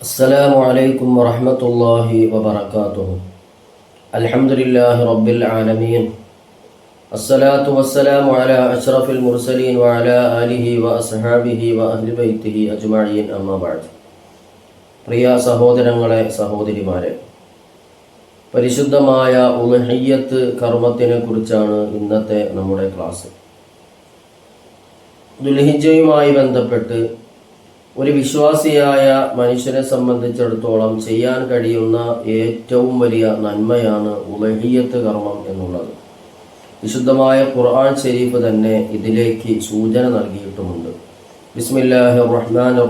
السلام عليكم ورحمة الله وبركاته الحمد لله رب العالمين الصلاة والسلام على أشرف المرسلين وعلى آله وأصحابه وأهل بيته أجمعين أما بعد പ്രിയ സഹോദരങ്ങളെ സഹോദരിമാരെ പരിശുദ്ധമായ ഉലഹയ്യത്ത് കർമ്മത്തിനെ കുറിച്ചാണ് ഇന്നത്തെ നമ്മുടെ ക്ലാസ് ദുൽഹിജയുമായി ബന്ധപ്പെട്ട് ഒരു വിശ്വാസിയായ മനുഷ്യനെ സംബന്ധിച്ചിടത്തോളം ചെയ്യാൻ കഴിയുന്ന ഏറ്റവും വലിയ നന്മയാണ് ഉലഹിയത്ത് കർമ്മം എന്നുള്ളത്. വിശുദ്ധമായ ഖുർആൻ ഷെരീഫ് തന്നെ ഇതിലേക്ക് സൂചന നൽകിയിട്ടുമുണ്ട്.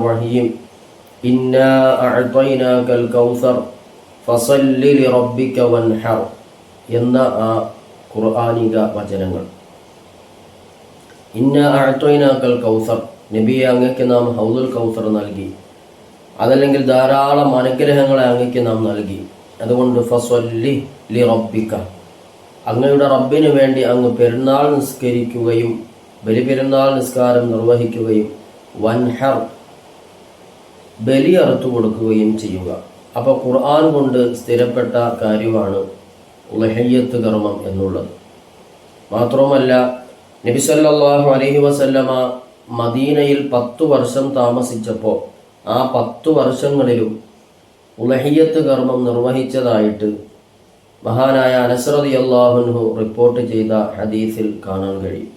റഹീം. എന്ന ആ ഖുർആാനിക വചനങ്ങൾ. ഇന്ന അഴത്വൈനാക്കൽ കൗസർ നബിയെ അങ്ങക്ക് നാം ഹൗദുൽ കൗസർ നൽകി. അതല്ലെങ്കിൽ ധാരാളം അനുഗ്രഹങ്ങളെ അങ്ങക്ക് നാം നൽകി. അതുകൊണ്ട് ഫസ്വല്ലി ലി റബ്ബിക്ക അങ്ങയുടെ റബ്ബിന് വേണ്ടി അങ്ങ് പെരുന്നാൾ നിസ്കരിക്കുകയും ബലിപെരുന്നാൾ നിസ്കാരം നിർവഹിക്കുകയും വൻഹർ ബലി അറുത്തു കൊടുക്കുകയും ചെയ്യുക. അപ്പോൾ ഖുർആൻ കൊണ്ട് സ്ഥിരപ്പെട്ട കാര്യമാണ് ഉലഹയ്യത്ത് കർമ്മം എന്നുള്ളത്. മാത്രവുമല്ല നബി അലഹി അലൈഹി വസല്ലമ മദീനയിൽ പത്തു വർഷം താമസിച്ചപ്പോൾ ആ പത്തു വർഷങ്ങളിലും ഉലഹിയത്ത് കർമ്മം നിർവഹിച്ചതായിട്ട് മഹാനായ അനസ്രതി അള്ളാഹുൻഹു റിപ്പോർട്ട് ചെയ്ത ഹദീസിൽ കാണാൻ കഴിയും.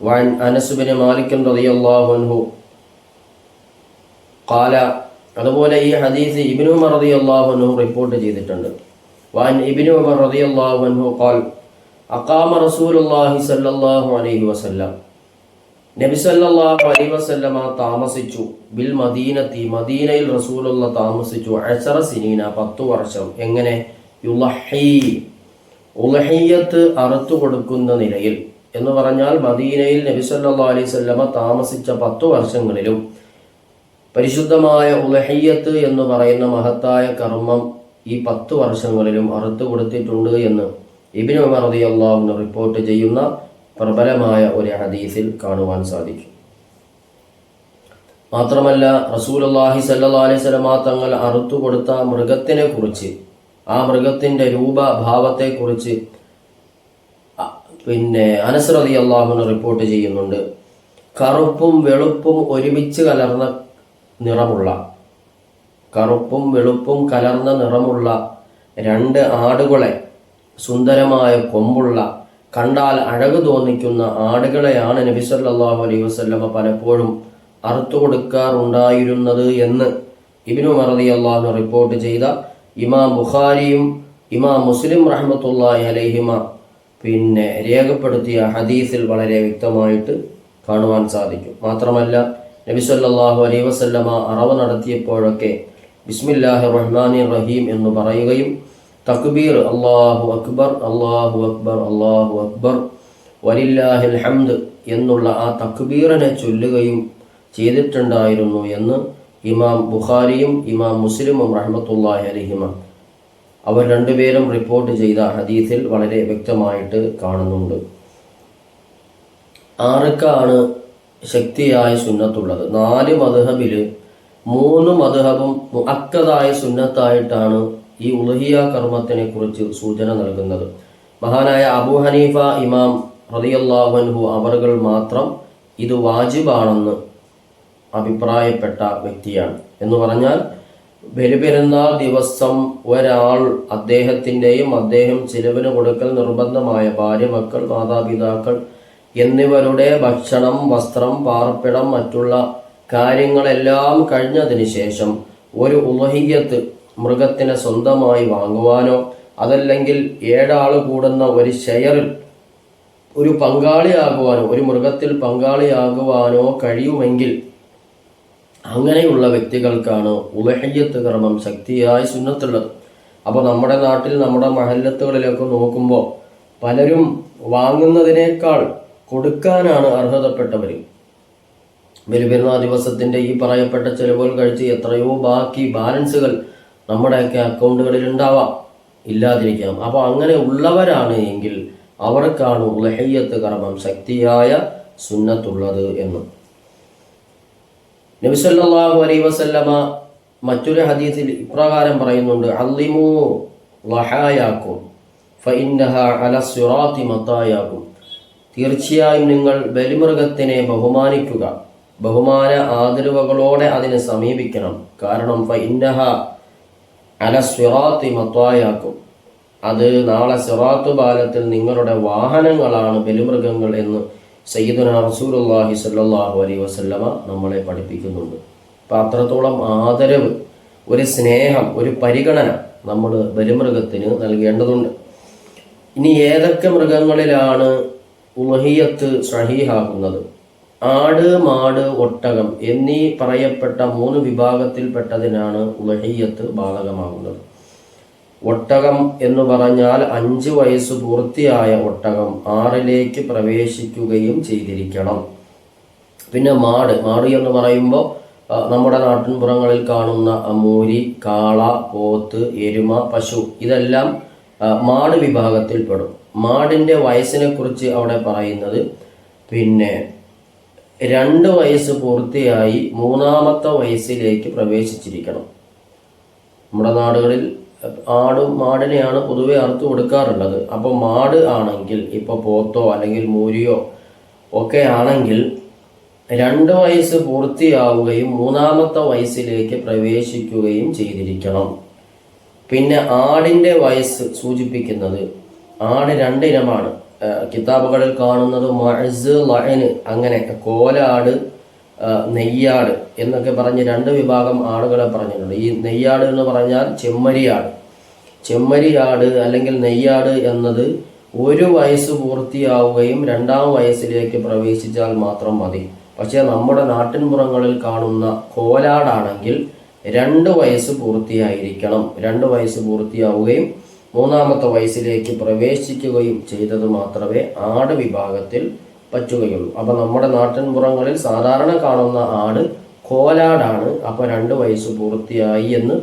വാൻ അനസുബിന് മാലിക്കൻ റളിയല്ലാഹു കാല അതുപോലെ ഈ ഹദീസ് ഇബിനു ഉമർ റളിയല്ലാഹു അൻഹു റിപ്പോർട്ട് ചെയ്തിട്ടുണ്ട്. വാൻ ഇബിനു ഉമർ റളിയല്ലാഹു കാൽ അക്കാമ റസൂൽ അള്ളാഹി സല്ലാഹു അലൈഹി വസല്ലം നബി സല്ലല്ലാഹു അലൈഹി വസല്ലമ താമസിച്ചു. ബിൽ മദീനത്തി. മദീനയിൽ റസൂലുള്ള താമസിച്ചു. അശറ സിനീന പത്തു വർഷം. എങ്ങനെ? യുലഹി. ഉലഹിയത്ത് അറുത്തു കൊടുക്കുന്ന നിലയിൽ. എന്ന് പറഞ്ഞാൽ മദീനയിൽ നബി സല്ലല്ലാഹു അലൈഹി വസല്ലമ താമസിച്ച പത്തു വർഷങ്ങളിലും പരിശുദ്ധമായ ഉലഹയ്യത്ത് എന്ന് പറയുന്ന മഹത്തായ കർമ്മം ഈ പത്ത് വർഷങ്ങളിലും അറുത്തു കൊടുത്തിട്ടുണ്ട് എന്ന് ഇബിൻ ഉമർ റളിയല്ലാഹു റിപ്പോർട്ട് ചെയ്യുന്ന പ്രബലമായ ഒരു ഹദീസിൽ കാണുവാൻ സാധിക്കും. മാത്രമല്ല റസൂലുള്ളാഹി സല്ലല്ലാഹു അലൈഹി വസല്ലമ തങ്ങൾ അറുത്തുകൊടുത്ത മൃഗത്തിനെ കുറിച്ച് ആ മൃഗത്തിന്റെ രൂപഭാവത്തെ കുറിച്ച് പിന്നെ അനസ് റളിയല്ലാഹു റിപ്പോർട്ട് ചെയ്യുന്നുണ്ട്. കറുപ്പും വെളുപ്പും ഒരുമിച്ച് കലർന്ന നിറമുള്ള കറുപ്പും വെളുപ്പും കലർന്ന നിറമുള്ള രണ്ട് ആടുകളെ സുന്ദരമായ കൊമ്പുള്ള കണ്ടാൽ അഴക് തോന്നിക്കുന്ന ആടുകളെയാണ് നബി സല്ലാഹു അലൈഹി വസല്ലമ പലപ്പോഴും അറുത്തു കൊടുക്കാറുണ്ടായിരുന്നത് എന്ന് ഇബിനു മറദി അള്ളാഹു റിപ്പോർട്ട് ചെയ്ത ഇമാം ബുഖാരിയും ഇമാം മുസ്ലിം റഹ്മത്തുല്ലാഹി അലൈഹിമ പിന്നെ രേഖപ്പെടുത്തിയ ഹദീസിൽ വളരെ വ്യക്തമായിട്ട് കാണുവാൻ സാധിക്കും. മാത്രമല്ല നബി സല്ലാഹു അലൈഹി വസല്ലമ അറവ് നടത്തിയപ്പോഴൊക്കെ ബിസ്മില്ലാഹി റഹ്മാനി റഹീം എന്ന് പറയുകയും തക്ബീർ അള്ളാഹു അക്ബർ അള്ളാഹു അക്ബർ അള്ളാഹു അക്ബർ. വലില്ലാഹിൽ ഹംദ് എന്നുള്ള ആ തക്ബീറിനെ ചൊല്ലുകയും ചെയ്തിട്ടുണ്ടായിരുന്നു എന്ന് ഇമാം ബുഖാരിയും ഇമാം മുസ്ലിമും റഹ്മത്തുള്ളാഹി അലഹിമ അവർ രണ്ടുപേരും റിപ്പോർട്ട് ചെയ്ത ഹദീസിൽ വളരെ വ്യക്തമായിട്ട് കാണുന്നുണ്ട്. ആർക്കാണ് ശക്തിയായ സുന്നത്തുള്ളത്. നാല് മധുഹബിൽ മൂന്ന് മധുഹബും മുഅക്കദായ സുന്നത്തായിട്ടാണ് ഈ ഉലഹിയ കർമ്മത്തിനെ കുറിച്ച് സൂചന നൽകുന്നത്. മഹാനായ അബൂ ഹനീഫ ഇമാം റളിയല്ലാഹു അവറുകൾ മാത്രം ഇത് വാജിബാണെന്ന് അഭിപ്രായപ്പെട്ട വ്യക്തിയാണ്. എന്ന് പറഞ്ഞാൽ ബലിപെരുന്നാൾ ദിവസം ഒരാൾ അദ്ദേഹത്തിന്റെയും അദ്ദേഹം ചിലവിന് കൊടുക്കൽ നിർബന്ധമായ ഭാര്യ മക്കൾ മാതാപിതാക്കൾ എന്നിവരുടെ ഭക്ഷണം വസ്ത്രം പാർപ്പിടം മറ്റുള്ള കാര്യങ്ങളെല്ലാം കഴിഞ്ഞതിന് ശേഷം ഒരു ഉലഹിയത്ത് മൃഗത്തിനെ സ്വന്തമായി വാങ്ങുവാനോ അതല്ലെങ്കിൽ ഏഴാൾ കൂടുന്ന ഒരു ഷെയറിൽ ഒരു പങ്കാളിയാകുവാനോ ഒരു മൃഗത്തിൽ പങ്കാളിയാകുവാനോ കഴിയുമെങ്കിൽ അങ്ങനെയുള്ള വ്യക്തികൾക്കാണ് ഉലഹയ്യത്ത് കർമ്മം ശക്തിയായി സുന്നത്തുള്ളത്. അപ്പോൾ നമ്മുടെ നാട്ടിൽ നമ്മുടെ മഹല്ലത്തുകളിലൊക്കെ നോക്കുമ്പോൾ പലരും വാങ്ങുന്നതിനേക്കാൾ കൊടുക്കാനാണ് അർഹതപ്പെട്ടവർ ബലിപെരുന്നാൾ ദിവസത്തിന്റെ ഈ പറയപ്പെട്ട ചെലവുകൾ കഴിച്ച് എത്രയോ ബാക്കി ബാലൻസുകൾ നമ്മുടെയൊക്കെ അക്കൗണ്ടുകളിൽ ഉണ്ടാവാം ഇല്ലാതിരിക്കാം. അപ്പോൾ അങ്ങനെ ഉള്ളവരാണ് എങ്കിൽ അവർക്കാണ് ഉലഹയ്യത്ത് കർമ്മം ശക്തിയായ സുന്നത്തുള്ളത് എന്നും. നബിസല്ലാഹു അലൈ വസല്ലമ മറ്റൊരു ഹദീസിൽ ഇപ്രകാരം പറയുന്നുണ്ട് അല്ലിമു തീർച്ചയായും നിങ്ങൾ ബലിമൃഗത്തിനെ ബഹുമാനിക്കുക ബഹുമാന ആദരവുകളോടെ അതിനെ സമീപിക്കണം. കാരണം ഫഇന്നഹ അല സിറാത്തി മത്വായാക്കും അത് നാളെ സിറാത്തു ബാലത്തിൽ നിങ്ങളുടെ വാഹനങ്ങളാണ് ബലിമൃഗങ്ങൾ എന്ന് സയ്യിദുന റസൂലുള്ളാഹി സ്വല്ലല്ലാഹു അലൈഹി വസല്ലമ നമ്മളെ പഠിപ്പിക്കുന്നുണ്ട്. അപ്പം അത്രത്തോളം ആദരവ് ഒരു സ്നേഹം ഒരു പരിഗണന നമ്മൾ ബലിമൃഗത്തിന് നൽകേണ്ടതുണ്ട്. ഇനി ഏതൊക്കെ മൃഗങ്ങളിലാണ് ഉമഹിയത്ത് സഹീഹാക്കുന്നത്? ആട് മാട് ഒട്ടകം എന്നീ പറയപ്പെട്ട മൂന്ന് വിഭാഗത്തിൽപ്പെട്ടതിനാണ് ഉലഹിയത്ത് ബാധകമാകുന്നത്. ഒട്ടകം എന്ന് പറഞ്ഞാൽ അഞ്ച് വയസ്സ് പൂർത്തിയായ ഒട്ടകം ആറിലേക്ക് പ്രവേശിക്കുകയും ചെയ്തിരിക്കണം. പിന്നെ മാട് മാട് എന്ന് പറയുമ്പോൾ നമ്മുടെ നാട്ടിൻപുറങ്ങളിൽ കാണുന്ന മൂരി കാള പോത്ത് എരുമ പശു ഇതെല്ലാം മാട് വിഭാഗത്തിൽപ്പെടും. മാടിന്റെ വയസ്സിനെ കുറിച്ച് അവിടെ പറയുന്നത് പിന്നെ രണ്ട് വയസ്സ് പൂർത്തിയായി മൂന്നാമത്തെ വയസ്സിലേക്ക് പ്രവേശിച്ചിരിക്കണം. നമ്മുടെ നാടുകളിൽ ആടും മാടിനെയാണ് പൊതുവെ അറുത്ത് കൊടുക്കാറുള്ളത്. അപ്പോൾ മാട് ആണെങ്കിൽ ഇപ്പോൾ പോത്തോ അല്ലെങ്കിൽ മൂരിയോ ഒക്കെ ആണെങ്കിൽ രണ്ട് വയസ്സ് പൂർത്തിയാവുകയും മൂന്നാമത്തെ വയസ്സിലേക്ക് പ്രവേശിക്കുകയും ചെയ്തിരിക്കണം. പിന്നെ ആടിന്റെ വയസ്സ് സൂചിപ്പിക്കുന്നത് ആട് രണ്ടിനമാണ്. കിതാബുകളിൽ കാണുന്നത് മഴസ് ലയന് അങ്ങനെ കോലാട് നെയ്യാട് എന്നൊക്കെ പറഞ്ഞ് രണ്ട് വിഭാഗം ആടുകളെ പറഞ്ഞിട്ടുണ്ട്. ഈ നെയ്യാട് എന്ന് പറഞ്ഞാൽ ചെമ്മരിയാട്. ചെമ്മരിയാട് അല്ലെങ്കിൽ നെയ്യാട് എന്നത് ഒരു വയസ്സ് പൂർത്തിയാവുകയും രണ്ടാം വയസ്സിലേക്ക് പ്രവേശിച്ചാൽ മാത്രം മതി. പക്ഷേ നമ്മുടെ നാട്ടിൻപുറങ്ങളിൽ കാണുന്ന കോലാടാണെങ്കിൽ രണ്ട് വയസ്സ് പൂർത്തിയായിരിക്കണം. രണ്ട് വയസ്സ് പൂർത്തിയാവുകയും മൂന്നാമത്തെ വയസ്സിലേക്ക് പ്രവേശിക്കുകയും ചെയ്തത് മാത്രമേ ആട് വിഭാഗത്തിൽ പറ്റുകയുള്ളൂ. അപ്പോൾ നമ്മുടെ നാട്ടിൻപുറങ്ങളിൽ സാധാരണ കാണുന്ന ആട് കോലാടാണ്. അപ്പോൾ രണ്ട് വയസ്സ് പൂർത്തിയായി എന്ന്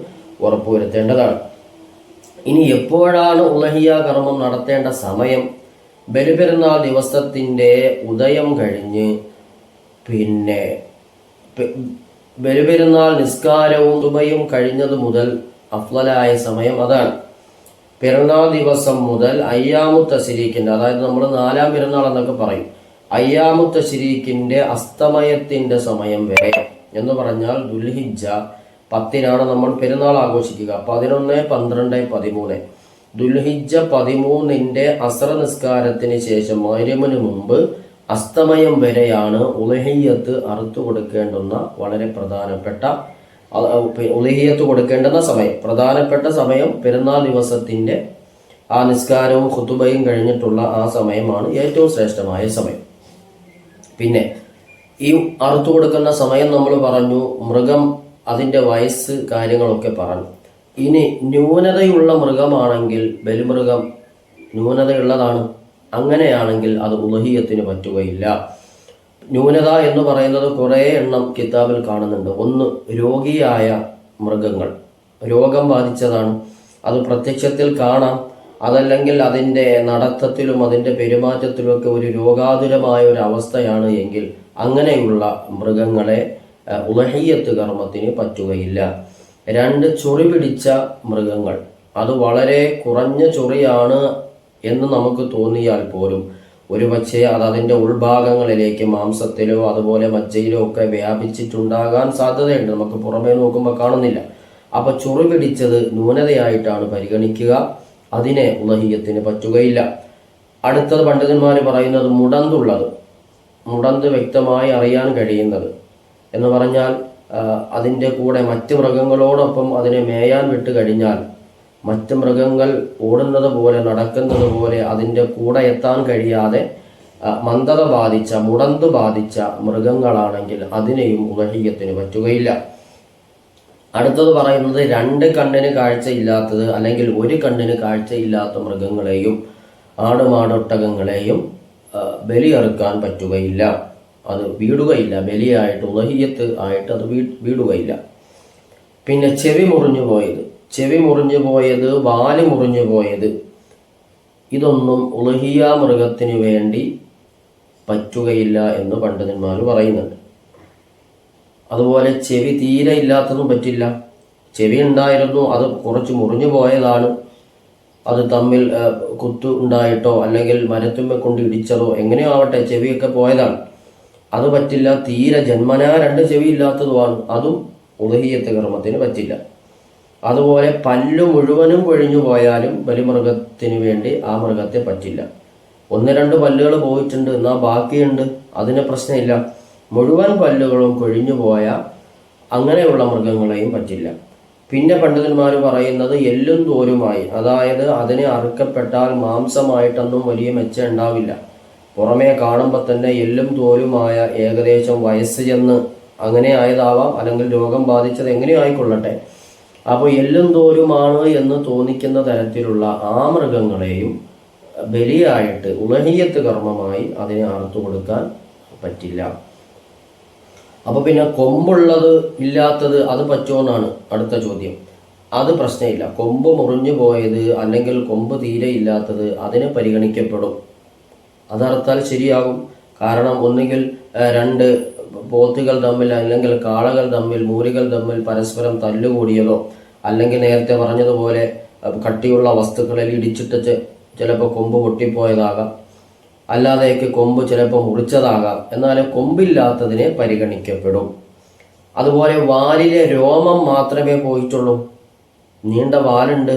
ഉറപ്പുവരുത്തേണ്ടതാണ്. ഇനി എപ്പോഴാണ് ഉലഹിയ കർമ്മം നടത്തേണ്ട സമയം? ബലിപെരുന്നാൾ ദിവസത്തിന്റെ ഉദയം കഴിഞ്ഞ് പിന്നെ ബലിപെരുന്നാൾ നിസ്കാരവും തുമയും കഴിഞ്ഞത് മുതൽ അഫ്ലലായ സമയം അതാണ്. പെരുന്നാൾ ദിവസം മുതൽ അയ്യാമുത്ത ശരീക്കിന്റെ അതായത് നമ്മൾ നാലാം പിറന്നാൾ എന്നൊക്കെ പറയും. അയ്യാമുത്ത ശരീക്കിന്റെ അസ്തമയത്തിന്റെ സമയം വരെ എന്ന് പറഞ്ഞാൽ ദുൽഹിജ പത്തിനാണ് നമ്മൾ പെരുന്നാൾ ആഘോഷിക്കുക. പതിനൊന്ന് പന്ത്രണ്ട് പതിമൂന്ന്. ദുൽഹിജ പതിമൂന്നിന്റെ അസ്ര നിസ്കാരത്തിന് ശേഷം മൈരമിന് മുമ്പ് അസ്തമയം വരെയാണ് ഉലഹയ്യത്ത് അറുത്തു കൊടുക്കേണ്ടുന്ന വളരെ പ്രധാനപ്പെട്ട ഉലഹിയത്ത് കൊടുക്കേണ്ടുന്ന സമയം പ്രധാനപ്പെട്ട സമയം പെരുന്നാൾ ദിവസത്തിന്റെ ആ നിസ്കാരവും ഖുത്തുബയും കഴിഞ്ഞിട്ടുള്ള ആ സമയമാണ് ഏറ്റവും ശ്രേഷ്ഠമായ സമയം. പിന്നെ ഈ അറുത്തു കൊടുക്കുന്ന സമയം നമ്മൾ പറഞ്ഞു മൃഗം അതിന്റെ വയസ്സ് കാര്യങ്ങളൊക്കെ പറഞ്ഞു. ഇനി ന്യൂനതയുള്ള മൃഗമാണെങ്കിൽ ബലിമൃഗം ന്യൂനതയുള്ളതാണ്. അങ്ങനെയാണെങ്കിൽ അത് ഉലഹിയത്തിന് പറ്റുകയില്ല. ന്യൂനത എന്ന് പറയുന്നത് കുറേ എണ്ണം കിതാബിൽ കാണുന്നുണ്ട്. ഒന്ന് രോഗിയായ മൃഗങ്ങൾ. രോഗം ബാധിച്ചതാണ്. അത് പ്രത്യക്ഷത്തിൽ കാണാം. അതല്ലെങ്കിൽ അതിന്റെ നടത്തത്തിലും അതിന്റെ പെരുമാറ്റത്തിലുമൊക്കെ ഒരു രോഗാതുരമായ ഒരു അവസ്ഥയാണ് എങ്കിൽ അങ്ങനെയുള്ള മൃഗങ്ങളെ ഉലഹയ്യത്ത് കർമ്മത്തിന് പറ്റുകയില്ല. രണ്ട് ചൊറി പിടിച്ച മൃഗങ്ങൾ. അത് വളരെ കുറഞ്ഞ ചൊറിയാണ് എന്ന് നമുക്ക് തോന്നിയാൽ പോലും ഒരുപക്ഷെ അത് അതിന്റെ ഉൾഭാഗങ്ങളിലേക്ക് മാംസത്തിലോ അതുപോലെ മജ്ജയിലോ ഒക്കെ വ്യാപിച്ചിട്ടുണ്ടാകാൻ സാധ്യതയുണ്ട്. നമുക്ക് പുറമേ നോക്കുമ്പോൾ കാണുന്നില്ല. അപ്പൊ ചൊറി പിടിച്ചത് ന്യൂനതയായിട്ടാണ് പരിഗണിക്കുക. അതിനെ ഉലഹിയത്തിന് പറ്റുകയില്ല. അടുത്തത് പണ്ഡിതന്മാർ പറയുന്നത് മുടന്തുള്ളത്. മുടന്ത് വ്യക്തമായി അറിയാൻ കഴിയുന്നത്. എന്ന് പറഞ്ഞാൽ അതിന്റെ കൂടെ മറ്റ് മൃഗങ്ങളോടൊപ്പം അതിനെ മേയാൻ വിട്ട് കഴിഞ്ഞാൽ മറ്റ് മൃഗങ്ങൾ ഓടുന്നത് പോലെ നടക്കുന്നത് പോലെ അതിന്റെ കൂടെ എത്താൻ കഴിയാതെ മന്ദത ബാധിച്ച മുടന്ത് ബാധിച്ച മൃഗങ്ങളാണെങ്കിൽ അതിനെയും ഉപഹീയത്തിന് പറ്റുകയില്ല. അടുത്തത് പറയുന്നത് രണ്ട് കണ്ണിന് കാഴ്ചയില്ലാത്തത് അല്ലെങ്കിൽ ഒരു കണ്ണിന് കാഴ്ചയില്ലാത്ത മൃഗങ്ങളെയും ആടുമാടൊട്ടകങ്ങളെയും ബലിയെറുക്കാൻ പറ്റുകയില്ല. അത് വീടുകയില്ല. ബലിയായിട്ട് ഉദഹീയത്ത് ആയിട്ട് അത് വീടുകയില്ല. പിന്നെ ചെവി മുറിഞ്ഞു പോയത്. ചെവി മുറിഞ്ഞു പോയത് വാൽ മുറിഞ്ഞു പോയത്. ഇതൊന്നും ഉളഹിയ മൃഗത്തിന് വേണ്ടി പറ്റുകയില്ല എന്ന് പണ്ഡിതന്മാർ പറയുന്നുണ്ട്. അതുപോലെ ചെവി തീരെ ഇല്ലാത്തതും പറ്റില്ല. ചെവി ഉണ്ടായിരുന്നു അത് കുറച്ച് മുറിഞ്ഞു പോയതാണ്. അത് തമ്മിൽ കുത്തു ഉണ്ടായിട്ടോ അല്ലെങ്കിൽ മരത്തുമ്മ കൊണ്ട് ഇടിച്ചതോ എങ്ങനെയോ ആവട്ടെ ചെവിയൊക്കെ പോയതാണ്. അത് പറ്റില്ല തീരെ ജന്മനാ രണ്ട് ചെവി ഇല്ലാത്തതുമാണ്. അതും ഉദഹീയത്തെ കർമ്മത്തിന് പറ്റില്ല. അതുപോലെ പല്ല് മുഴുവനും കൊഴിഞ്ഞു പോയാലും ബലിമൃഗത്തിന് വേണ്ടി ആ മൃഗത്തെ പറ്റില്ല. ഒന്ന് രണ്ട് പല്ലുകൾ പോയിട്ടുണ്ട് എന്നാൽ ബാക്കിയുണ്ട്? അതിന് പ്രശ്നമില്ല. മുഴുവൻ പല്ലുകളും കൊഴിഞ്ഞു പോയ അങ്ങനെയുള്ള മൃഗങ്ങളെയും പറ്റില്ല. പിന്നെ പണ്ഡിതന്മാർ പറയുന്നത് എല്ലും തോലുമായി. അതായത് അതിനെ അറുക്കപ്പെട്ടാൽ മാംസമായിട്ടൊന്നും വലിയ മെച്ചം ഉണ്ടാവില്ല. പുറമേ കാണുമ്പോൾ തന്നെ എല്ലും തോലുമായ ഏകദേശം വയസ്സ് ചെന്ന് അങ്ങനെ ആയതാവാം. അല്ലെങ്കിൽ രോഗം ബാധിച്ചത് എങ്ങനെയോ ആയിക്കൊള്ളട്ടെ. അപ്പോൾ എല്ലും തോരുമാണ് എന്ന് തോന്നിക്കുന്ന തരത്തിലുള്ള ആ മൃഗങ്ങളെയും ബലിയായിട്ട് ഉലഹിയത്ത് കർമ്മമായി അതിനെ അറുത്തു കൊടുക്കാൻ പറ്റില്ല. അപ്പോൾ പിന്നെ കൊമ്പുള്ളത് ഇല്ലാത്തത് അത് പറ്റുമെന്നാണ് അടുത്ത ചോദ്യം. അത് പ്രശ്നമില്ല. കൊമ്പ് മുറിഞ്ഞു പോയത് അല്ലെങ്കിൽ കൊമ്പ് തീരെ ഇല്ലാത്തത് അതിനെ പരിഗണിക്കപ്പെടും. അതറുത്താൽ ശരിയാകും? കാരണം ഒന്നുകിൽ രണ്ട് പോത്തുകൾ തമ്മിൽ അല്ലെങ്കിൽ കാളകൾ തമ്മിൽ മൂലികൾ തമ്മിൽ പരസ്പരം തല്ലുകൂടിയതോ അല്ലെങ്കിൽ നേരത്തെ പറഞ്ഞതുപോലെ കട്ടിയുള്ള വസ്തുക്കളിൽ ഇടിച്ചിട്ട് ചിലപ്പോൾ കൊമ്പ് പൊട്ടിപ്പോയതാകാം. അല്ലാതെയൊക്കെ കൊമ്പ് ചിലപ്പോൾ മുറിച്ചതാകാം. എന്നാൽ കൊമ്പില്ലാത്തതിനെ പരിഗണിക്കപ്പെടും. അതുപോലെ വാലിലെ രോമം മാത്രമേ പോയിട്ടുള്ളൂ. നീണ്ട വാലുണ്ട്.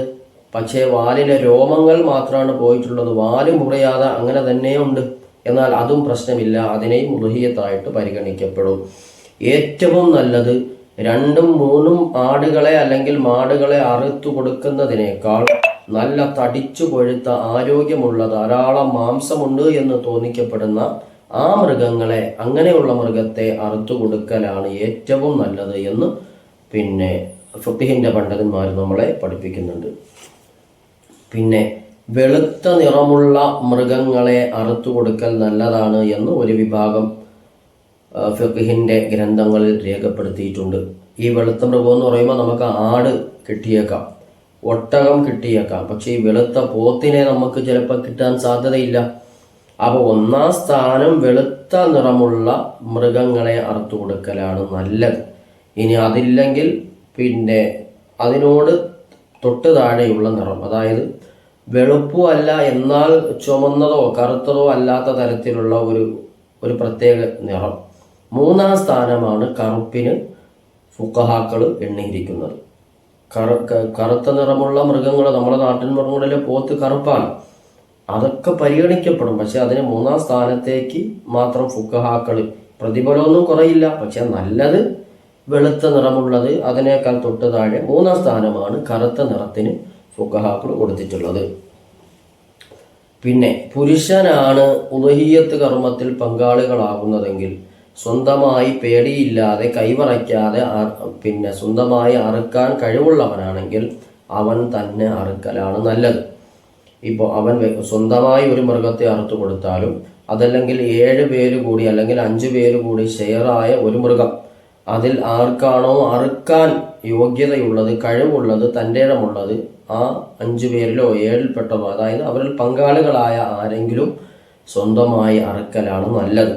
പക്ഷേ വാലിലെ രോമങ്ങൾ മാത്രമാണ് പോയിട്ടുള്ളത്. വാൽ മുറിയാതെ അങ്ങനെ തന്നെയുണ്ട്. എന്നാൽ അതും പ്രശ്നമില്ല. അതിനെയും ഉലഹിയത്തായിട്ട് പരിഗണിക്കപ്പെടും. ഏറ്റവും നല്ലത് രണ്ടും മൂന്നും ആടുകളെ അല്ലെങ്കിൽ മാടുകളെ അറുത്തു കൊടുക്കുന്നതിനേക്കാൾ നല്ല തടിച്ചു കൊഴുത്ത ആരോഗ്യമുള്ള ധാരാളം മാംസമുണ്ട് എന്ന് തോന്നിക്കപ്പെടുന്ന ആ മൃഗങ്ങളെ അങ്ങനെയുള്ള മൃഗത്തെ അറുത്തു കൊടുക്കലാണ് ഏറ്റവും നല്ലത് എന്ന് പിന്നെ ഫുത്തിഹിന്റെ പണ്ഡിതന്മാർ നമ്മളെ പഠിപ്പിക്കുന്നുണ്ട്. പിന്നെ വെളുത്ത നിറമുള്ള മൃഗങ്ങളെ അറുത്തു കൊടുക്കൽ നല്ലതാണ് എന്ന് ഒരു വിഭാഗം ആ, ഗ്രന്ഥങ്ങളിൽ രേഖപ്പെടുത്തിയിട്ടുണ്ട്. ഈ വെളുത്ത മൃഗം എന്ന് പറയുമ്പോൾ നമുക്ക് ആട് കിട്ടിയേക്കാം ഒട്ടകം കിട്ടിയേക്കാം. പക്ഷെ ഈ വെളുത്ത പോത്തിനെ നമുക്ക് ചിലപ്പോൾ കിട്ടാൻ സാധ്യതയില്ല. അപ്പോൾ ഒന്നാം സ്ഥാനം വെളുത്ത നിറമുള്ള മൃഗങ്ങളെ അറുത്തു കൊടുക്കലാണ് നല്ലത്. ഇനി അതില്ലെങ്കിൽ പിന്നെ അതിനോട് തൊട്ട് താഴെയുള്ള നിറം അതായത് വെളുപ്പും അല്ല എന്നാൽ ചുമന്നതോ കറുത്തതോ അല്ലാത്ത തരത്തിലുള്ള ഒരു ഒരു പ്രത്യേക നിറം. മൂന്നാം സ്ഥാനമാണ് കറുപ്പിന് ഫുക്കഹാക്കൾ എണ്ണിയിരിക്കുന്നത്. കറു കറുത്ത നിറമുള്ള മൃഗങ്ങൾ നമ്മുടെ നാട്ടിൻ മൃഗങ്ങളിലെ പോത്ത് കറുപ്പാണ്. അതൊക്കെ പരിഗണിക്കപ്പെടും. പക്ഷെ അതിന് മൂന്നാം സ്ഥാനത്തേക്ക് മാത്രം ഫുക്കഹാക്കൾ പ്രതിഫലമൊന്നും കുറയില്ല. പക്ഷെ നല്ലത് വെളുത്ത നിറമുള്ളത് അതിനേക്കാൾ തൊട്ട് താഴെ മൂന്നാം സ്ഥാനമാണ് കറുത്ത നിറത്തിന് ഫുക്കഹാക്കൾ കൊടുത്തിട്ടുള്ളത്. പിന്നെ പുരുഷനാണ് ഉദഹീയത്ത് കർമ്മത്തിൽ പങ്കാളികളാകുന്നതെങ്കിൽ സ്വന്തമായി പേടിയില്ലാതെ കൈവറയ്ക്കാതെ പിന്നെ സ്വന്തമായി അറുക്കാൻ കഴിവുള്ളവനാണെങ്കിൽ അവൻ തന്നെ അറുക്കലാണ് നല്ലത്. ഇപ്പോൾ അവൻ സ്വന്തമായി ഒരു മൃഗത്തെ അറുത്തു കൊടുത്താലും അതല്ലെങ്കിൽ ഏഴ് പേര് കൂടി അല്ലെങ്കിൽ അഞ്ച് പേര് കൂടി ഷെയറായ ഒരു മൃഗം അതിൽ ആർക്കാണോ അറുക്കാൻ യോഗ്യതയുള്ളത് കഴിവുള്ളത് തന്റെ ഇടമുള്ളത് ആ അഞ്ചു പേരിലോ ഏഴിൽപ്പെട്ടവോ അതായത് അവരിൽ പങ്കാളികളായ ആരെങ്കിലും സ്വന്തമായി അറുക്കലാണ് നല്ലത്.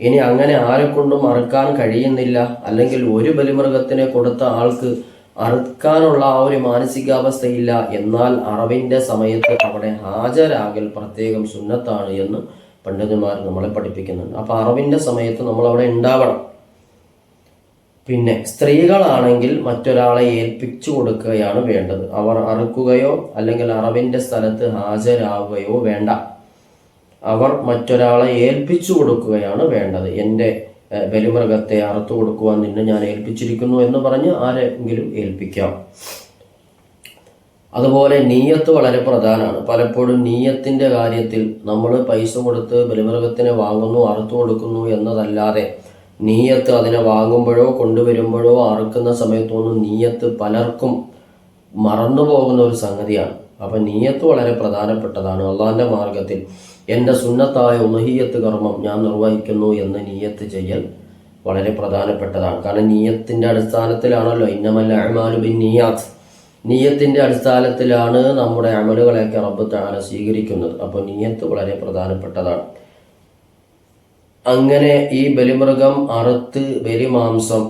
ഇനി അങ്ങനെ ആരെക്കൊണ്ടും അറുക്കാൻ കഴിയുന്നില്ല. അല്ലെങ്കിൽ ഒരു ബലിമൃഗത്തിനെ കൊടുത്ത ആൾക്ക് അറുക്കാനുള്ള ആ ഒരു മാനസികാവസ്ഥയില്ല. എന്നാൽ അറവിന്റെ സമയത്ത് അവിടെ ഹാജരാകൽ പ്രത്യേകം സുന്നത്താണ് എന്ന് പണ്ഡിതന്മാർ നമ്മളെ പഠിപ്പിക്കുന്നുണ്ട്. അപ്പോൾ അറവിന്റെ സമയത്ത് നമ്മൾ അവിടെ ഉണ്ടാവണം. പിന്നെ സ്ത്രീകളാണെങ്കിൽ മറ്റൊരാളെ ഏൽപ്പിച്ചു കൊടുക്കുകയാണ് വേണ്ടത്. അവർ അറുക്കുകയോ അല്ലെങ്കിൽ അറവിന്റെ സ്ഥലത്ത് ഹാജരാവുകയോ വേണ്ട. അവർ മറ്റൊരാളെ ഏൽപ്പിച്ചു കൊടുക്കുകയാണ് വേണ്ടത്. എന്റെ ബലിമൃഗത്തെ അറുത്തു കൊടുക്കുവാൻ നിന്നെ ഞാൻ ഏൽപ്പിച്ചിരിക്കുന്നു എന്ന് പറഞ്ഞ് ആരെങ്കിലും ഏൽപ്പിക്കാം. അതുപോലെ നീയത്ത് വളരെ പ്രധാനമാണ്. പലപ്പോഴും നീയത്തിന്റെ കാര്യത്തിൽ നമ്മൾ പൈസ കൊടുത്ത് ബലിമൃഗത്തിനെ വാങ്ങുന്നു അറുത്തു കൊടുക്കുന്നു എന്നതല്ലാതെ നീയത്ത് അതിനെ വാങ്ങുമ്പോഴോ കൊണ്ടുവരുമ്പോഴോ അറുക്കുന്ന സമയത്തൊന്നും നീയത്ത് പലർക്കും മറന്നു പോകുന്ന ഒരു സംഗതിയാണ്. അപ്പൊ നീയത്ത് വളരെ പ്രധാനപ്പെട്ടതാണ്. അള്ളാന്റെ മാർഗത്തിൽ എന്റെ സുന്നത്തായ ഉലഹിയത്ത് കർമ്മം ഞാൻ നിർവഹിക്കുന്നു എന്ന് നീയത്ത് ചെയ്യൽ വളരെ പ്രധാനപ്പെട്ടതാണ്. കാരണം നീയത്തിന്റെ അടിസ്ഥാനത്തിലാണല്ലോ ഇന്നമല്ല അഹ്മാലു ബിൻ നീയാത്ത്. നീയത്തിന്റെ അടിസ്ഥാനത്തിലാണ് നമ്മുടെ അമലുകളെയൊക്കെ റബ്ബ് താന സ്വീകരിക്കുന്നത്. അപ്പോൾ നീയത്ത് വളരെ പ്രധാനപ്പെട്ടതാണ്. അങ്ങനെ ഈ ബലിമൃഗം അറുത്ത് ബലിമാംസം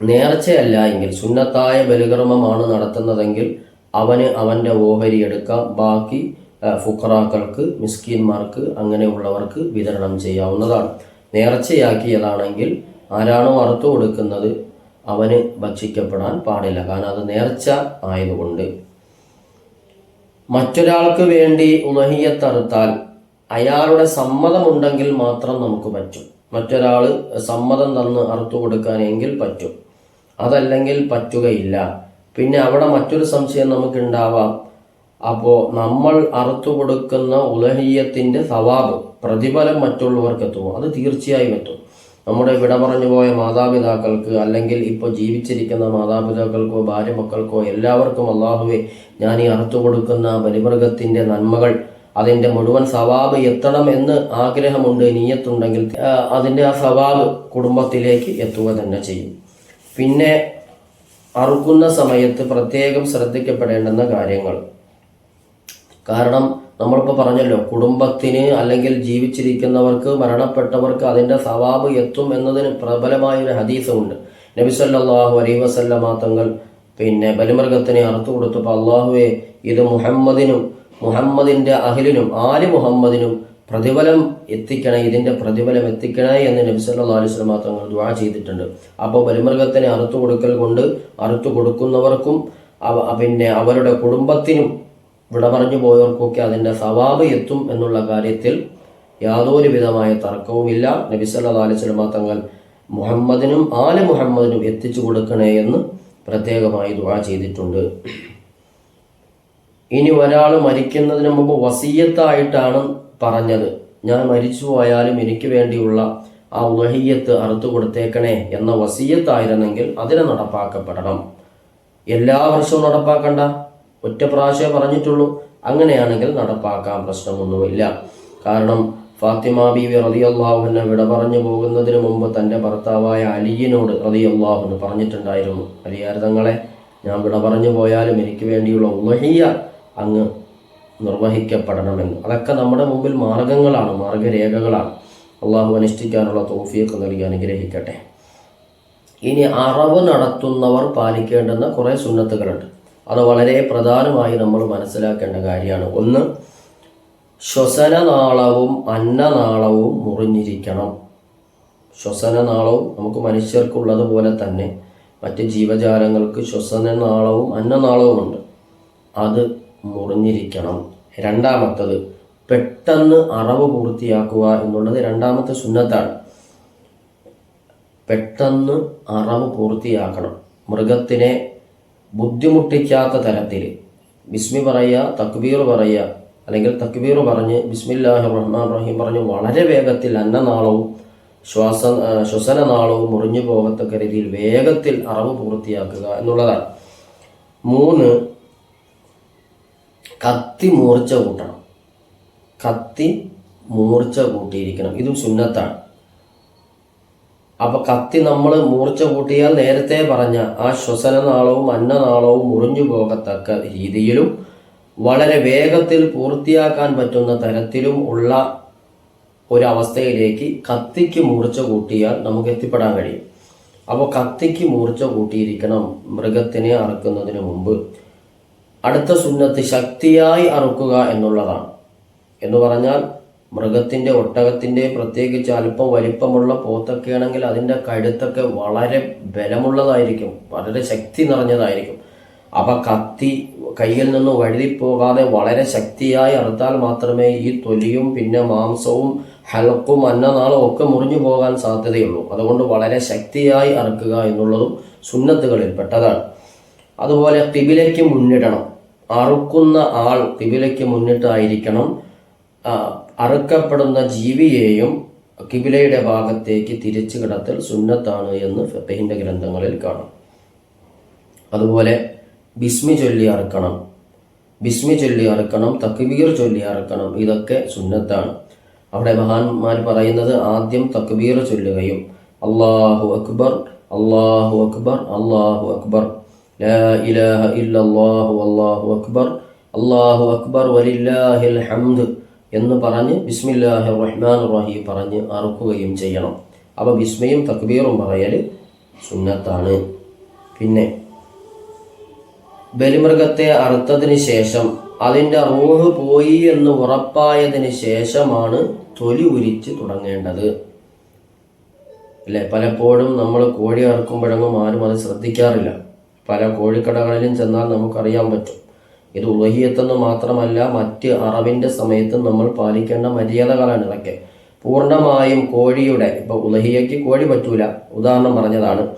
നേർച്ചയല്ല എങ്കിൽ സുന്നത്തായ ബലികർമ്മമാണ് നടത്തുന്നതെങ്കിൽ അവന് അവന്റെ ഓഹരി എടുക്കാം. ബാക്കി ഫുക്കറാക്കൾക്ക് മിസ്കീന്മാർക്ക് അങ്ങനെയുള്ളവർക്ക് വിതരണം ചെയ്യാവുന്നതാണ്. നേർച്ചയാക്കിയതാണെങ്കിൽ ആരാണോ അറുത്തു കൊടുക്കുന്നത് അവന് ഭക്ഷിക്കപ്പെടാൻ പാടില്ല. കാരണം അത് നേർച്ച ആയതുകൊണ്ട്. മറ്റൊരാൾക്ക് വേണ്ടി ഉലഹിയത്തറുത്താൽ അയാളുടെ സമ്മതമുണ്ടെങ്കിൽ മാത്രം നമുക്ക് പറ്റും. മറ്റൊരാൾ സമ്മതം തന്ന് അറുത്തു കൊടുക്കാനെങ്കിൽ പറ്റും. അതല്ലെങ്കിൽ പറ്റുകയില്ല. പിന്നെ അവിടെ മറ്റൊരു സംശയം നമുക്കുണ്ടാവാം. അപ്പോൾ നമ്മൾ അറുത്തു കൊടുക്കുന്ന ഉലഹീയത്തിന്റെ സവാബ് പ്രതിഫലം മറ്റുള്ളവർക്ക് എത്തുമോ? അത് തീർച്ചയായും എത്തും. നമ്മുടെ വിട പറഞ്ഞു പോയ മാതാപിതാക്കൾക്ക് അല്ലെങ്കിൽ ഇപ്പോൾ ജീവിച്ചിരിക്കുന്ന മാതാപിതാക്കൾക്കോ ഭാര്യ മക്കൾക്കോ എല്ലാവർക്കും അള്ളാഹുവെ ഞാൻ ഈ അറുത്തു കൊടുക്കുന്ന ബലിമൃഗത്തിന്റെ നന്മകൾ അതിന്റെ മുഴുവൻ സവാബ് എത്തണം എന്ന് ആഗ്രഹമുണ്ട് നീയത്തുണ്ടെങ്കിൽ അതിന്റെ ആ സവാബ് കുടുംബത്തിലേക്ക് എത്തുക തന്നെ ചെയ്യും. പിന്നെ അറുക്കുന്ന സമയത്ത് പ്രത്യേകം ശ്രദ്ധിക്കപ്പെടേണ്ടുന്ന കാര്യങ്ങൾ. കാരണം നമ്മളിപ്പോൾ പറഞ്ഞല്ലോ കുടുംബത്തിന് അല്ലെങ്കിൽ ജീവിച്ചിരിക്കുന്നവർക്ക് മരണപ്പെട്ടവർക്ക് അതിന്റെ സവാബ് എത്തും എന്നതിന് പ്രബലമായ ഒരു ഹദീസുണ്ട്. നബി സല്ലല്ലാഹു അലൈഹി വസല്ലമ തങ്ങൾ പിന്നെ ബലിമൃഗത്തിനെ അറുത്തു കൊടുത്തപ്പോൾ അള്ളാഹുവെ ഇത് മുഹമ്മദിനും മുഹമ്മദിന്റെ അഹിലിനും ആലി മുഹമ്മദിനും പ്രതിഫലം എത്തിക്കണേ ഇതിന്റെ പ്രതിഫലം എത്തിക്കണേ എന്ന് നബി സല്ലല്ലാഹു അലൈഹി വസല്ലമ തങ്ങൾ ദുആ ചെയ്തിട്ടുണ്ട്. അപ്പോൾ ബലിമൃഗത്തിനെ അറുത്തു കൊടുക്കൽ കൊണ്ട് അറുത്തു കൊടുക്കുന്നവർക്കും പിന്നെ അവരുടെ കുടുംബത്തിനും വിട പറഞ്ഞു പോയവർക്കൊക്കെ അതിന്റെ സവാബ് എത്തും എന്നുള്ള കാര്യത്തിൽ യാതൊരു വിധമായ തർക്കവുമില്ല. നബി സല്ലല്ലാഹു അലൈഹി വസല്ലമ തങ്ങൾ മുഹമ്മദിനും ആൽ മുഹമ്മദിനും എത്തിച്ചു കൊടുക്കണേ എന്ന് പ്രത്യേകമായി ദുആ ചെയ്തിട്ടുണ്ട്. ഇനി ഒരാൾ മരിക്കുന്നതിന് മുമ്പ് വസീയത്തായിട്ടാണ് പറഞ്ഞത്. ഞാൻ മരിച്ചു പോയാലും എനിക്ക് വേണ്ടിയുള്ള ആ ഉലഹിയത്ത് അറുത്തു കൊടുത്തേക്കണേ എന്ന വസീയത്തായിരുന്നെങ്കിൽ അതിനെ നടപ്പാക്കപ്പെടണം. എല്ലാ വർഷവും നടപ്പാക്കണ്ട. ഒറ്റ പ്രാവശ്യമേ പറഞ്ഞിട്ടുള്ളൂ. അങ്ങനെയാണെങ്കിൽ നടപ്പാക്കാൻ പ്രശ്നമൊന്നുമില്ല. കാരണം ഫാത്തിമ ബീവി റതിയല്ലാഹുവിനെ വിട പറഞ്ഞു പോകുന്നതിന് മുമ്പ് തന്റെ ഭർത്താവായ അലിയിനോട് റതിയല്ലാഹുന് പറഞ്ഞിട്ടുണ്ടായിരുന്നു. അലിയാരതങ്ങളെ ഞാൻ വിട പറഞ്ഞു പോയാലും എനിക്ക് വേണ്ടിയുള്ള ഉലഹിയ അങ്ങ് നിർവഹിക്കപ്പെടണമെന്ന്. അതൊക്കെ നമ്മുടെ മുമ്പിൽ മാർഗങ്ങളാണ് മാർഗരേഖകളാണ്. അള്ളാഹു അനുഷ്ഠിക്കാനുള്ള തോഫിയൊക്കെ നൽകി അനുഗ്രഹിക്കട്ടെ. ഇനി അറവ് നടത്തുന്നവർ പാലിക്കേണ്ടുന്ന കുറേ സുന്നത്തുകളുണ്ട്. അത് വളരെ പ്രധാനമായി നമ്മൾ മനസ്സിലാക്കേണ്ട കാര്യമാണ്. ഒന്ന് ശ്വസനനാളവും അന്നനാളവും മുറിഞ്ഞിരിക്കണം. ശ്വസനനാളവും നമുക്ക് മനുഷ്യർക്കുള്ളതുപോലെ തന്നെ മറ്റ് ജീവജാലങ്ങൾക്ക് ശ്വസനനാളവും അന്നനാളവുമുണ്ട്. അത് മുറിഞ്ഞിരിക്കണം രണ്ടാമത്തത് പെട്ടെന്ന് അറവ് പൂർത്തിയാക്കുക എന്നുള്ളത് രണ്ടാമത്തെ സുന്നത്താണ്. പെട്ടെന്ന് അറവ് പൂർത്തിയാക്കണം. മൃഗത്തിനെ ബുദ്ധിമുട്ടിക്കാത്ത തരത്തിൽ. ബിസ്മി പറയുക തക്ബീർ പറയുക അല്ലെങ്കിൽ തക്ബീർ പറഞ്ഞ് ബിസ്മില്ലാഹി റഹ്മാൻ റഹീം പറഞ്ഞ് വളരെ വേഗത്തിൽ അന്നനാളവും ശ്വാസ ശ്വസന ശ്വസനനാളവും മുറിഞ്ഞു പോകത്തക്ക രീതിയിൽ വേഗത്തിൽ അറവ് പൂർത്തിയാക്കുക എന്നുള്ളതാണ്. മൂന്ന് കത്തി മൂർച്ച കൂട്ടണം. കത്തി മൂർച്ച കൂട്ടിയിരിക്കണം. ഇതും സുന്നത്താണ്. അപ്പോൾ കത്തി നമ്മൾ മൂർച്ച കൂട്ടിയാൽ നേരത്തെ പറഞ്ഞ ആ ശ്വസനനാളവും അന്നനാളവും മുറിഞ്ഞു പോകത്തക്ക രീതിയിലും വളരെ വേഗത്തിൽ പൂർത്തിയാക്കാൻ പറ്റുന്ന തരത്തിലും ഉള്ള ഒരവസ്ഥയിലേക്ക് കത്തിക്ക് മൂർച്ച കൂട്ടിയാൽ നമുക്ക് എത്തിപ്പെടാൻ കഴിയും. അപ്പോൾ കത്തിക്ക് മൂർച്ച കൂട്ടിയിരിക്കണം മൃഗത്തിനെ അറക്കുന്നതിന് മുമ്പ്. അടുത്ത സുന്നത്ത് ശക്തിയായി അറുക്കുക എന്നുള്ളതാണ്. എന്ന് പറഞ്ഞാൽ മൃഗത്തിന്റെ ഒട്ടകത്തിന്റെ പ്രത്യേകിച്ച് അല്പം വലിപ്പമുള്ള പോത്തൊക്കെ ആണെങ്കിൽ അതിന്റെ കഴുത്തൊക്കെ വളരെ ബലമുള്ളതായിരിക്കും വളരെ ശക്തി നിറഞ്ഞതായിരിക്കും. അപ്പം കത്തി കയ്യിൽ നിന്ന് വഴുതിപ്പോകാതെ വളരെ ശക്തിയായി അറുത്താൽ മാത്രമേ ഈ തൊലിയും പിന്നെ മാംസവും ഹലക്കും അന്നനാളും ഒക്കെ മുറിഞ്ഞു പോകാൻ സാധ്യതയുള്ളൂ. അതുകൊണ്ട് വളരെ ശക്തിയായി അറുക്കുക എന്നുള്ളതും സുന്നത്തുകളിൽ പെട്ടതാണ് അതുപോലെ കിബിലയ്ക്ക് മുന്നിടണം. അറുക്കുന്ന ആൾ കിബിലയ്ക്ക് മുന്നിട്ടായിരിക്കണം അറുക്കപ്പെടുന്ന ജീവിയെയും കിബിലയുടെ ഭാഗത്തേക്ക് തിരിച്ചു കിടത്തൽ സുന്നത്താണ് എന്ന് ഫെഹിന്റെ ഗ്രന്ഥങ്ങളിൽ കാണാം. അതുപോലെ ബിസ്മി ചൊല്ലി അറുക്കണം ബിസ്മി ചൊല്ലി അറുക്കണം തക്ബീർ ചൊല്ലി അറുക്കണം ഇതൊക്കെ സുന്നത്താണ്. അവിടെ മഹാന്മാർ പറയുന്നത് ആദ്യം തക്ബീർ ചൊല്ലുകയും അള്ളാഹു അക്ബർ അള്ളാഹു അക്ബർ അള്ളാഹു അക്ബർ. ലാ ഇലാഹ ഇല്ലല്ലാഹു അല്ലാഹു അക്ബർ. അള്ളാഹു അക്ബർ വലില്ലാഹിൽ ഹംദ് എന്ന് പറഞ്ഞ് ബിസ്മില്ലാഹി റഹ്മാൻ റഹീം പറഞ്ഞ് അറുക്കുകയും ചെയ്യണം. അപ്പോൾ ബിസ്മയും തക്ബീറും പറയൽ സുന്നത്താണ്. പിന്നെ ബലിമൃഗത്തെ അറുത്തതിന് ശേഷം അതിന്റെ റൂഹ് പോയി എന്ന് ഉറപ്പായതിന് ശേഷമാണ് തൊലി ഉരിച്ച് തുടങ്ങേണ്ടത്. അല്ലേ? പലപ്പോഴും നമ്മൾ കോഴി അറുക്കുമ്പോഴങ്ങും ആരും അത് ശ്രദ്ധിക്കാറില്ല. പല കോഴിക്കടകളിലും ചെന്നാൽ നമുക്കറിയാൻ പറ്റും. ഇത് ഉലഹിയത്തെന്ന് മാത്രമല്ല മറ്റ് അറവിന്റെ സമയത്തും നമ്മൾ പാലിക്കേണ്ട മര്യാദകളാണ് ഇതൊക്കെ. പൂർണമായും കോഴിയുടെ ഇപ്പോൾ ഉലഹിയയ്ക്ക് കോഴി പറ്റൂല ഉദാഹരണം പറഞ്ഞതാണ്.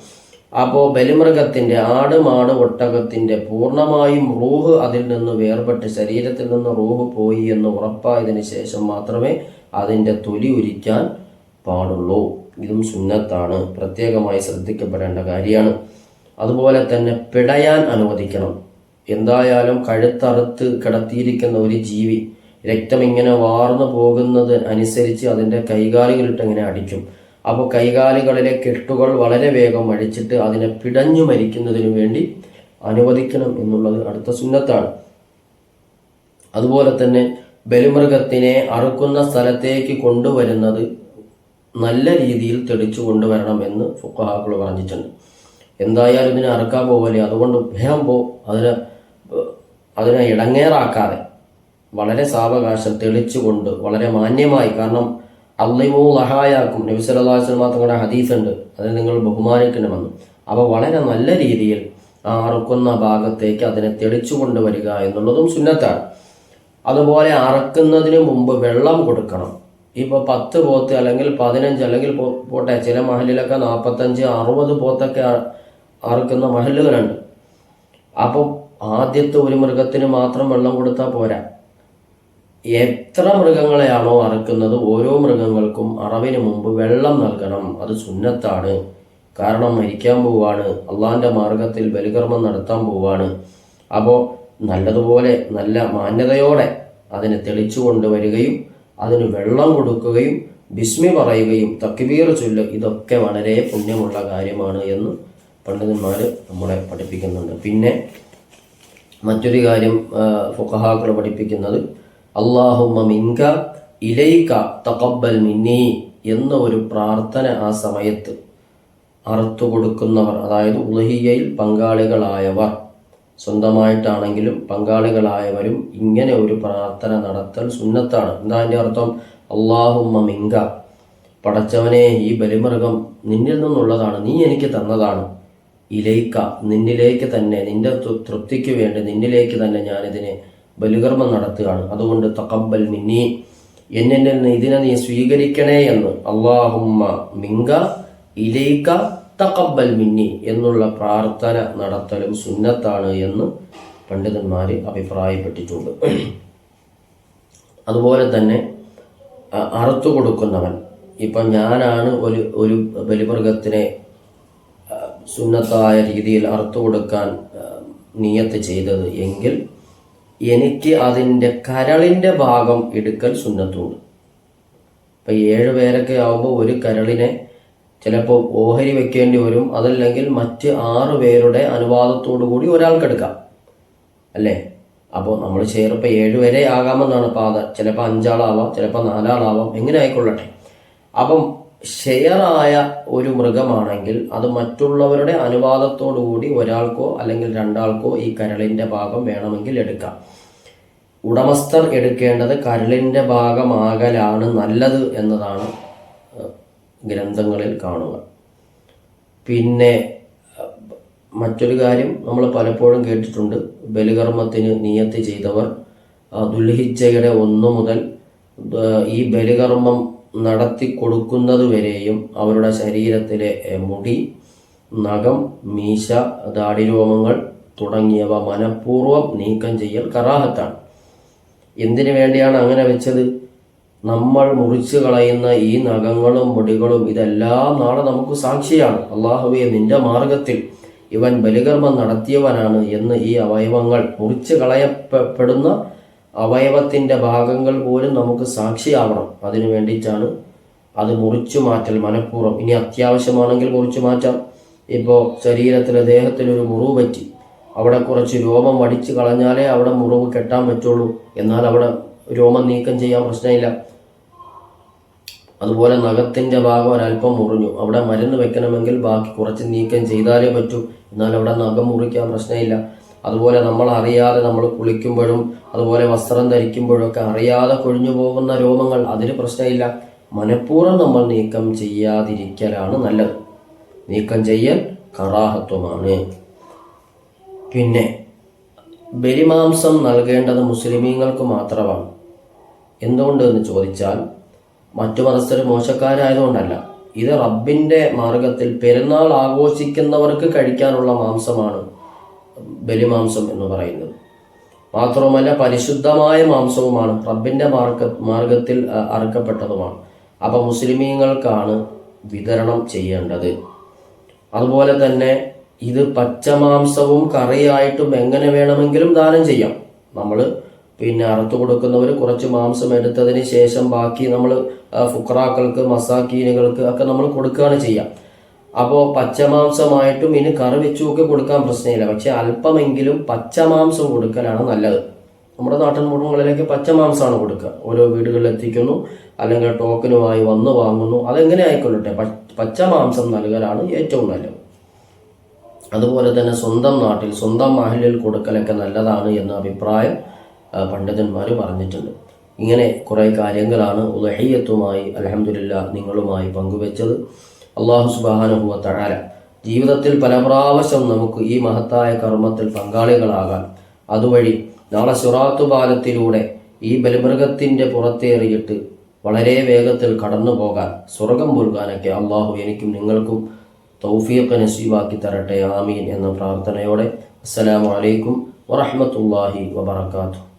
അപ്പോൾ ബലിമൃഗത്തിന്റെ ആട് മാട് ഒട്ടകത്തിന്റെ പൂർണമായും റൂഹ് അതിൽ നിന്ന് വേർപെട്ട് ശരീരത്തിൽ നിന്ന് റൂഹ് പോയി എന്ന് ഉറപ്പായതിന് ശേഷം മാത്രമേ അതിന്റെ തൊലി ഉരിക്കാൻ പാടുള്ളൂ. ഇതും സുന്നത്താണ്. പ്രത്യേകമായി ശ്രദ്ധിക്കപ്പെടേണ്ട കാര്യമാണ്. അതുപോലെ തന്നെ പിടയാൻ അനുവദിക്കണം. എന്തായാലും കഴുത്തറുത്ത് കിടത്തിയിരിക്കുന്ന ഒരു ജീവി രക്തം ഇങ്ങനെ വാർന്നു പോകുന്നത് അനുസരിച്ച് അതിന്റെ കൈകാലുകളിട്ട് ഇങ്ങനെ അടിക്കും. അപ്പോൾ കൈകാലുകളിലെ കെട്ടുകൾ വളരെ വേഗം അടിച്ചിട്ട് അതിനെ പിടഞ്ഞു മരിക്കുന്നതിന് വേണ്ടി അനുവദിക്കണം എന്നുള്ളത് അടുത്ത സുന്നത്താണ്. അതുപോലെ തന്നെ ബലിമൃഗത്തിനെ അറുക്കുന്ന സ്ഥലത്തേക്ക് കൊണ്ടുവരുന്നത് നല്ല രീതിയിൽ തെളിച്ചു കൊണ്ടുവരണം എന്ന് ഫുക്കഹാക്കൾ പറഞ്ഞിട്ടുണ്ട്. എന്തായാലും ഇതിനെ അറുക്കാൻ പോകല്ലേ അതുകൊണ്ട് വേഗം പോ. അതിന് അതിനെ ഇടങ്ങേറാക്കാതെ വളരെ സാവകാശം തെളിച്ചുകൊണ്ട് വളരെ മാന്യമായി കാരണം അള്ളിമോ ലഹായാക്കും നബി വസല്ലം തങ്ങളുടെ ഹദീസ് ഉണ്ട് അതിനെ നിങ്ങൾ ബഹുമാനിക്കണമെന്ന് അപ്പോൾ വളരെ നല്ല രീതിയിൽ ആ അറുക്കുന്ന ഭാഗത്തേക്ക് അതിനെ തെളിച്ചു കൊണ്ടുവരിക എന്നുള്ളതും സുന്നത്താണ്. അതുപോലെ അറക്കുന്നതിന് മുമ്പ് വെള്ളം കൊടുക്കണം. ഇപ്പോൾ പത്ത് പോത്ത് അല്ലെങ്കിൽ പതിനഞ്ച് അല്ലെങ്കിൽ പോട്ടെ ചില മഹലിലൊക്കെ നാൽപ്പത്തഞ്ച് അറുപത് പോത്തൊക്കെ അറുക്കുന്ന മഹലുകളുണ്ട് അപ്പോൾ ആദ്യത്തെ ഒരു മൃഗത്തിന് മാത്രം വെള്ളം കൊടുത്താൽ പോരാ. എത്ര മൃഗങ്ങളെയാണോ അറക്കുന്നത് ഓരോ മൃഗങ്ങൾക്കും അറവിന് മുമ്പ് വെള്ളം നൽകണം. അത് സുന്നത്താണ്. കാരണം മരിക്കാൻ പോവാണ്. അള്ളാന്റെ മാർഗത്തിൽ ബലികർമ്മം നടത്താൻ പോവാണ്. അപ്പോൾ നല്ലതുപോലെ നല്ല മാന്യതയോടെ അതിനെ തെളിച്ചു കൊണ്ടുവരികയും അതിന് വെള്ളം കൊടുക്കുകയും ബിസ്മി പറയുകയും തക്ബീർ ചൊല്ല് ഇതൊക്കെ വളരെ പുണ്യമുള്ള കാര്യമാണ് എന്ന് പണ്ഡിതന്മാർ നമ്മളെ പഠിപ്പിക്കുന്നുണ്ട്. പിന്നെ മറ്റൊരു കാര്യം ഫുഖഹാക്കൾ പഠിപ്പിക്കുന്നത് അള്ളാഹുമ്മ മിങ്ക ഇലൈക തഖബ്ബൽ മിന്നി എന്ന ഒരു പ്രാർത്ഥന ആ സമയത്ത് അറുത്തു കൊടുക്കുന്നവർ അതായത് ഉലഹിയയിൽ പങ്കാളികളായവർ സ്വന്തമായിട്ടാണെങ്കിലും പങ്കാളികളായവരും ഇങ്ങനെ ഒരു പ്രാർത്ഥന നടത്തൽ സുന്നത്താണ്. എന്താ അതിന്റെ അർത്ഥം? അള്ളാഹുമ്മ മിങ്ക പടച്ചവനെ ഈ ബലിമൃഗം നിന്നിൽ നിന്നുള്ളതാണ് നീ എനിക്ക് തന്നതാണ്. ഇലയിക്ക നിന്നിലേക്ക് തന്നെ നിന്റെ തൃപ്തിക്ക് വേണ്ടി നിന്നിലേക്ക് തന്നെ ഞാനിതിനെ ബലികർമ്മം നടത്തുകയാണ്. അതുകൊണ്ട് തക്കബൽ മിന്നി. എന്നെ ഇതിനെ നീ സ്വീകരിക്കണേ എന്ന്. അള്ളാഹുമ്മ മിങ്ക ഇലയിക്ക തക്കബൽ മിന്നി എന്നുള്ള പ്രാർത്ഥന നടത്തലും സുന്നത്താണ് എന്ന് പണ്ഡിതന്മാർ അഭിപ്രായപ്പെട്ടിട്ടുണ്ട്. അതുപോലെ തന്നെ അറുത്തു കൊടുക്കുന്നവൻ. ഇപ്പം ഞാനാണ് ഒരു ഒരു ബലിമൃഗത്തിനെ സുന്നത്തായ രീതിയിൽ അർത്ഥം കൊടുക്കാൻ നിയത്ത് ചെയ്തത് എങ്കിൽ എനിക്ക് അതിന്റെ കരളിന്റെ ഭാഗം എടുക്കൽ സുന്നത്തുണ്ട്. ഇപ്പം ഏഴ് പേരൊക്കെ ആകുമ്പോൾ ഒരു കരളിനെ ചിലപ്പോൾ ഓഹരി വെക്കേണ്ടി വരും. അതല്ലെങ്കിൽ മറ്റ് ആറ് പേരുടെ അനുവാദത്തോടു കൂടി ഒരാൾക്കെടുക്കാം അല്ലേ? അപ്പോൾ നമ്മൾ ചേർപ്പോൾ ഏഴ് വരെ ആകാമെന്നാണ് പാത. ചിലപ്പോൾ അഞ്ചാളാവാം ചിലപ്പോൾ നാലാളാവാം എങ്ങനെ ആയിക്കൊള്ളട്ടെ? അപ്പം ഷെയറായ ഒരു മൃഗമാണെങ്കിൽ അത് മറ്റുള്ളവരുടെ അനുവാദത്തോടുകൂടി ഒരാൾക്കോ അല്ലെങ്കിൽ രണ്ടാൾക്കോ ഈ കരളിന്റെ ഭാഗം വേണമെങ്കിൽ എടുക്കാം. ഉടമസ്ഥർ എടുക്കേണ്ടത് കരളിന്റെ ഭാഗമാകലാണ് നല്ലത് എന്നതാണ് ഗ്രന്ഥങ്ങളിൽ കാണുക. പിന്നെ മറ്റൊരു കാര്യം നമ്മൾ പലപ്പോഴും കേട്ടിട്ടുണ്ട്. ബലികർമ്മത്തിന് നിയത്തി ചെയ്തവർ ദുൽഹിജയുടെ ഒന്നു മുതൽ ഈ ബലികർമ്മം നടത്തി കൊടുക്കുന്നത് വരെയും അവരുടെ ശരീരത്തിലെ മുടി നഖം മീശ ദാടിരോമങ്ങൾ തുടങ്ങിയവ മനഃപൂർവം നീക്കം ചെയ്യൽ കറാഹത്താണ്. എന്തിനു വേണ്ടിയാണ് അങ്ങനെ വെച്ചത്? നമ്മൾ മുറിച്ചു കളയുന്ന ഈ നഖങ്ങളും മുടികളും ഇതെല്ലാം നാളെ നമുക്ക് സാക്ഷിയാണ്. അള്ളാഹുവെ നിന്റെ മാർഗത്തിൽ ഇവൻ ബലികർമ്മം നടത്തിയവനാണ് എന്ന് ഈ അവയവങ്ങൾ മുറിച്ചു കളയപ്പെടുന്ന അവയവത്തിന്റെ ഭാഗങ്ങൾ പോലും നമുക്ക് സാക്ഷിയാവണം. അതിനു വേണ്ടിയിട്ടാണ് അത് മുറിച്ചു മാറ്റൽ മനഃപൂർവം. ഇനി അത്യാവശ്യമാണെങ്കിൽ മുറിച്ചു മാറ്റാം. ഇപ്പോൾ ശരീരത്തിൽ ദേഹത്തിൽ ഒരു മുറിവ് പറ്റി. അവിടെ കുറച്ച് രോമം വടിച്ചു കളഞ്ഞാലേ അവിടെ മുറിവ് കെട്ടാൻ പറ്റുള്ളൂ. എന്നാൽ അവിടെ രോമം നീക്കം ചെയ്യാൻ പ്രശ്നമില്ല. അതുപോലെ നഖത്തിന്റെ ഭാഗം ഒരല്പം മുറിഞ്ഞു. അവിടെ മരുന്ന് വെക്കണമെങ്കിൽ ബാക്കി കുറച്ച് നീക്കം ചെയ്താലേ പറ്റൂ. എന്നാൽ അവിടെ നഖം മുറിക്കാൻ പ്രശ്നമില്ല. അതുപോലെ നമ്മൾ അറിയാതെ നമ്മൾ കുളിക്കുമ്പോഴും അതുപോലെ വസ്ത്രം ധരിക്കുമ്പോഴും ഒക്കെ അറിയാതെ കൊഴിഞ്ഞു പോകുന്ന രോമങ്ങൾ അതിന് പ്രശ്നമില്ല. മനഃപൂർവം നമ്മൾ നീക്കം ചെയ്യാതിരിക്കലാണ് നല്ലത്. നീക്കം ചെയ്യൽ കറാഹത്വമാണ്. പിന്നെ ബലിമാംസം നൽകേണ്ടത് മുസ്ലിമീങ്ങൾക്ക് മാത്രമാണ്. എന്തുകൊണ്ട് എന്ന് ചോദിച്ചാൽ മറ്റു മതസ്ഥർ മോശക്കാരായതുകൊണ്ടല്ല. ഇത് റബ്ബിന്റെ മാർഗത്തിൽ പെരുന്നാൾ ആഘോഷിക്കുന്നവർക്ക് കഴിക്കാനുള്ള മാംസമാണ്. ബലിമാംസം എന്ന് പറയുന്നത്. മാത്രവുമല്ല പരിശുദ്ധമായ മാംസവുമാണ് റബ്ബിന്റെ മാർഗ മാർഗത്തിൽ അറുക്കപ്പെട്ടതുമാണ്. അപ്പൊ മുസ്ലിമീങ്ങൾക്കാണ് വിതരണം ചെയ്യേണ്ടത്. അതുപോലെ തന്നെ ഇത് പച്ചമാംസവും കറിയായിട്ടും എങ്ങനെ വേണമെങ്കിലും ദാനം ചെയ്യാം. നമ്മൾ പിന്നെ അറുത്തു കൊടുക്കുന്നവർ കുറച്ച് മാംസം എടുത്തതിന് ശേഷം ബാക്കി നമ്മൾ ഫുക്രാക്കൾക്ക് മസാക്കീനുകൾക്ക് ഒക്കെ നമ്മൾ കൊടുക്കുകയാണ് ചെയ്യാം. അപ്പോൾ പച്ചമാംസമായിട്ടും ഇനി കറി വെച്ചുമൊക്കെ കൊടുക്കാൻ പ്രശ്നമില്ല. പക്ഷെ അല്പമെങ്കിലും പച്ചമാംസം കൊടുക്കലാണ് നല്ലത്. നമ്മുടെ നാട്ടിൻ മുടങ്ങളിലേക്ക് പച്ചമാംസമാണ് കൊടുക്കുക. ഓരോ വീടുകളിൽ എത്തിക്കുന്നു അല്ലെങ്കിൽ ടോക്കനുമായി വന്ന് വാങ്ങുന്നു അതെങ്ങനെ ആയിക്കൊള്ളട്ടെ? പച്ചമാംസം നൽകലാണ് ഏറ്റവും നല്ലത്. അതുപോലെ തന്നെ സ്വന്തം നാട്ടിൽ സ്വന്തം മഹലിൽ കൊടുക്കലൊക്കെ നല്ലതാണ് എന്ന അഭിപ്രായം പണ്ഡിതന്മാർ പറഞ്ഞിട്ടുണ്ട്. ഇങ്ങനെ കുറേ കാര്യങ്ങളാണ് ഉദഹയ്യത്തുമായി അലഹമുല്ല നിങ്ങളുമായി പങ്കുവെച്ചത്. അള്ളാഹു സുബാനുഭവ ജീവിതത്തിൽ പല പ്രാവശ്യം നമുക്ക് ഈ മഹത്തായ കർമ്മത്തിൽ പങ്കാളികളാകാൻ അതുവഴി നാളെ സുറാത്തു പാലത്തിലൂടെ ഈ ബലിമൃഗത്തിന്റെ പുറത്തേറിയിട്ട് വളരെ വേഗത്തിൽ കടന്നു പോകാൻ സ്വർഗം പുൽകാനൊക്കെ അള്ളാഹു എനിക്കും നിങ്ങൾക്കും തൗഫീഖ് നസീബാക്കി തരട്ടെ. ആമീൻ എന്ന പ്രാർത്ഥനയോടെ അസ്സലാമു അലൈക്കും വറഹ്മത്തുള്ളാഹി വബറകാതുഹു.